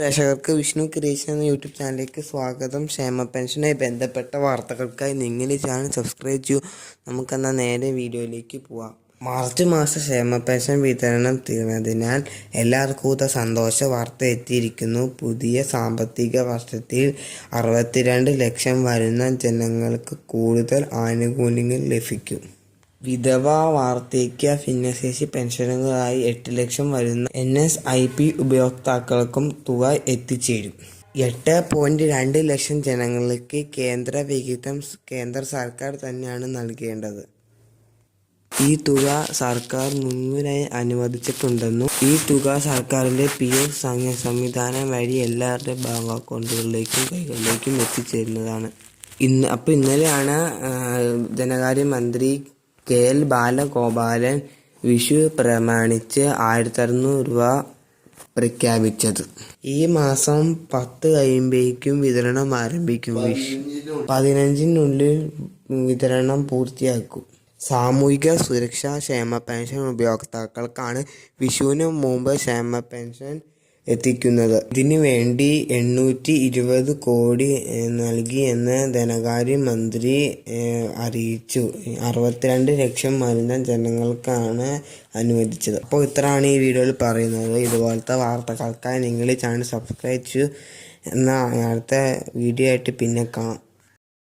പ്രേക്ഷകർക്ക് വിഷ്ണു ക്രിയേഷൻ എന്ന യൂട്യൂബ് ചാനലിലേക്ക് സ്വാഗതം. ക്ഷേമ പെൻഷനുമായി ബന്ധപ്പെട്ട വാർത്തകൾക്കായി നിങ്ങൾ ഈ ചാനൽ സബ്സ്ക്രൈബ് ചെയ്യൂ. നമുക്കെന്നാൽ നേരെ വീഡിയോയിലേക്ക് പോവാം. മാർച്ച് മാസ ക്ഷേമ പെൻഷൻ വിതരണം തീർന്നതിനാൽ എല്ലാവർക്കും കൂടെ സന്തോഷ വാർത്ത എത്തിയിരിക്കുന്നു. പുതിയ സാമ്പത്തിക വർഷത്തിൽ അറുപത്തിരണ്ട് ലക്ഷം വരുന്ന ജനങ്ങൾക്ക് കൂടുതൽ ആനുകൂല്യങ്ങൾ ലഭിക്കും. വിധവ വാർദ്ധക്യ ഭിന്നശേഷി പെൻഷനുകളായി എട്ട് ലക്ഷം വരുന്ന എൻ എസ് ഐ പി ഉപയോക്താക്കൾക്കും തുക എത്തിച്ചേരും. എട്ട് പോയിന്റ് രണ്ട് ലക്ഷം ജനങ്ങൾക്ക് കേന്ദ്ര വിഹിതം കേന്ദ്ര സർക്കാർ തന്നെയാണ് നൽകേണ്ടത്. ഈ തുക സർക്കാർ മുൻപിനായി അനുവദിച്ചിട്ടുണ്ടെന്നും ഈ തുക സർക്കാരിന്റെ പി എഫ് സംവിധാനം വഴി എല്ലാവരുടെ ബാങ്ക് അക്കൗണ്ടുകളിലേക്കും കൈകളിലേക്കും എത്തിച്ചേരുന്നതാണ്. ഇന്ന് അപ്പോൾ ഇന്നലെയാണ് ധനകാര്യമന്ത്രി കെ എൽ ബാലഗോപാലൻ വിഷു പ്രമാണിച്ച് ആയിരത്തി അറുന്നൂറ് രൂപ പ്രഖ്യാപിച്ചത്. ഈ മാസം പത്ത് കഴിയുമ്പോഴേക്കും വിതരണം ആരംഭിക്കും. വിഷു പതിനഞ്ചിനുള്ളിൽ വിതരണം പൂർത്തിയാക്കും. സാമൂഹിക സുരക്ഷാ ക്ഷേമ പെൻഷൻ ഉപയോക്താക്കൾക്കാണ് വിഷുവിന് മുമ്പ് ക്ഷേമ പെൻഷൻ എത്തിക്കുന്നത്. ഇതിനു വേണ്ടി എണ്ണൂറ്റി ഇരുപത് കോടി നൽകി എന്ന് ധനകാര്യമന്ത്രി അറിയിച്ചു. അറുപത്തിരണ്ട് ലക്ഷം വരുന്ന ജനങ്ങൾക്കാണ് അനുവദിച്ചത്. അപ്പോൾ ഇത്രയാണ് ഈ വീഡിയോയിൽ പറയുന്നത്. ഇതുപോലത്തെ വാർത്തകൾക്കായി നിങ്ങൾ ചാനൽ സബ്സ്ക്രൈബ് ചെയ്യൂ. എന്നാൽ അടുത്ത വീഡിയോ ആയിട്ട് പിന്നെ കാണാം.